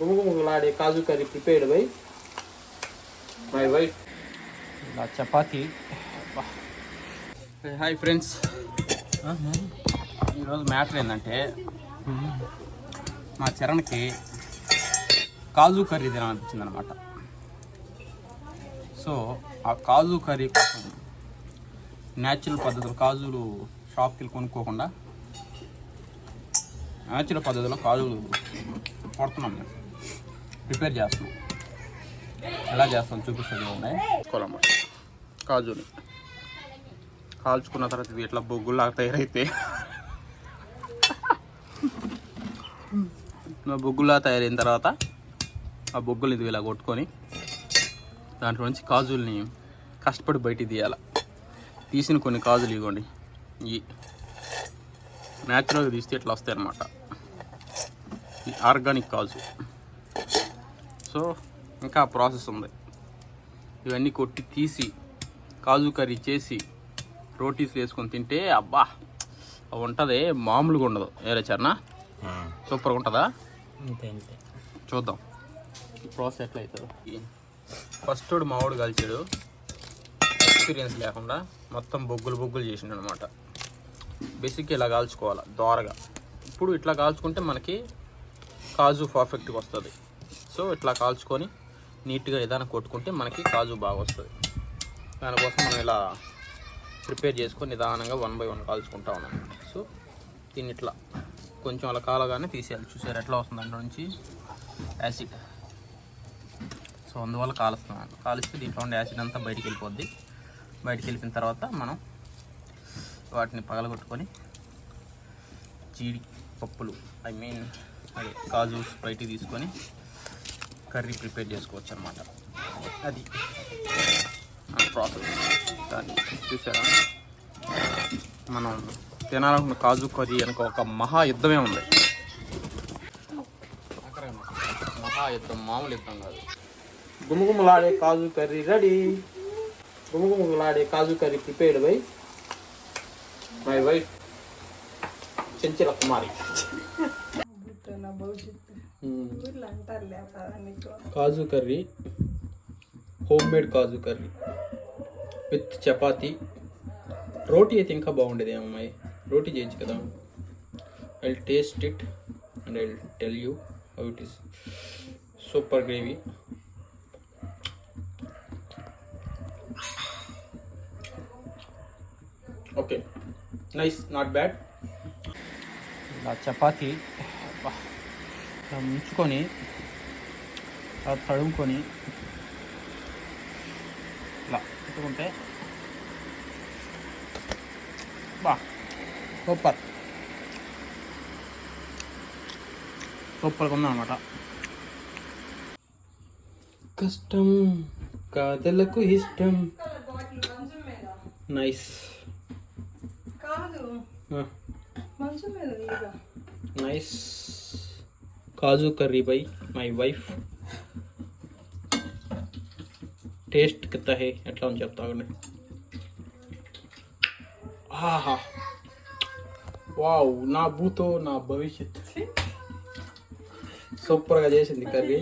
గుమగుమలాడే kaju curry prepared by my wife ఇలా chapati. Hi friends ఈరోజు మ్యాటర్ ఏంటంటే మా చరణ్కి కాజు కర్రీ తినాలనిపించింది అనమాట సో ఆ కాజు కర్రీ కోసం న్యాచురల్ పద్ధతిలో కాజులు షాప్కి వెళ్ళి కొనుక్కోకుండా న్యాచురల్ పద్ధతిలో కాజులు కొడుతున్నాం మేము. ప్రిపేర్ చేస్తాం. ఎలా చేస్తాం చూపిస్తుంది ఉన్నాయి. కాజుని. కాల్చుకున్న తర్వాత ఇవి ఇట్లా బొగ్గులాగా తయారైతే. ఆ బొగ్గులా తయారైన తర్వాత ఆ బొగ్గులు ఇది ఇలా కొట్టుకొని దాంట్లో నుంచి కాజుల్ని కష్టపడి బయటికి తీయాలి. తీసిన కొన్ని కాజులు ఇవ్వండి. ఈ న్యాచురల్గా తీస్తే ఇట్లా వస్తాయి అన్నమాట ఈ ఆర్గానిక్ కాజు. సో ఇంకా ప్రాసెస్ ఉంది. ఇవన్నీ కొట్టి తీసి కాజు కర్రీ చేసి రోటీస్ వేసుకొని తింటే అబ్బా అవి ఉంటుంది మామూలుగా ఉండదు. వేరే చర్నా? సూపర్గా ఉంటుందా? చూద్దాం. ఈ ప్రాసెస్ ఎట్లా అవుతుందో. ఫస్ట్ వాడు మావాడు కలిచాడు ఎక్స్పీరియన్స్ లేకుండా మొత్తం బొగ్గులు బొగ్గులు చేసిండు అనమాట బేసిక్ ఇలా కాల్చుకోవాలి దోరగా. ఇప్పుడు ఇట్లా కాల్చుకుంటే మనకి కాజు పర్ఫెక్ట్గా వస్తుంది. సో ఇట్లా కాల్చుకొని నీట్గా ఏదైనా కొట్టుకుంటే మనకి కాజు బాగా వస్తుంది. దానికోసం మనం ఇలా ప్రిపేర్ చేసుకొని నిదానంగా వన్ బై వన్ కాల్చుకుంటా ఉన్నాం. సో దీన్ని ఇట్లా కొంచెం అలా కాలగానే తీసేయాలి. చూసారు ఎట్లా వస్తుంది అందులో నుంచి? యాసిడ్ సో అందువల్ల కాలుస్తున్నాను. కాలిస్తే దీంట్లో ఉండే యాసిడ్ అంతా బయటికి వెళ్ళిపోద్ది. బయటికి వెళ్ళిన తర్వాత మనం వాటిని పగలగొట్టుకొని జీడి పప్పులు ఐ మీన్ అదే కాజు బయటికి తీసుకొని కర్రీ ప్రిపేర్ చేసుకోవచ్చు అనమాట అది. ప్రాసెస్. దాన్ని చూసారా? మనం తినాలనుకున్న కాజు కర్రీ అనుకో ఒక మహా యుద్ధమే ఉంది. మహా యుద్ధం మామూలు యుద్ధం కాదు. గుమగుమలాడే కాజు కర్రీ రెడీ. గుమగుమలాడే kaju curry prepared by my wife Chenchala Kumari. ఊర్లో అంటారులే ఆ నీకు? Kaju curry home made kaju curry with chapati. రోటీ అయితే ఇంకా బాగుండేది అమ్మాయి. రోటీ చేయొచ్చు కదా. I taste it and I tell you how it is super gravy okay nice not bad ఇలా చపాతి అబ్బా, ఇలా ముంచుకొని తడుముకొని ఇలా పెట్టుకుంటే బా సూపర్. సూపర్గా ఉందన్నమాట. కష్టం కాదలకు ఇష్టం. మంచం మీద నైస్. కాదు. మంచం మీద ఇక nice. Kaju curry by my wife. Taste కిత్తా హే ఎట్లా ఉంది చెప్తా ఆగండి ఆహా. వావ్ నా భూతో నా భవిష్యత్. సూపర్గా చేసింది కర్రీ.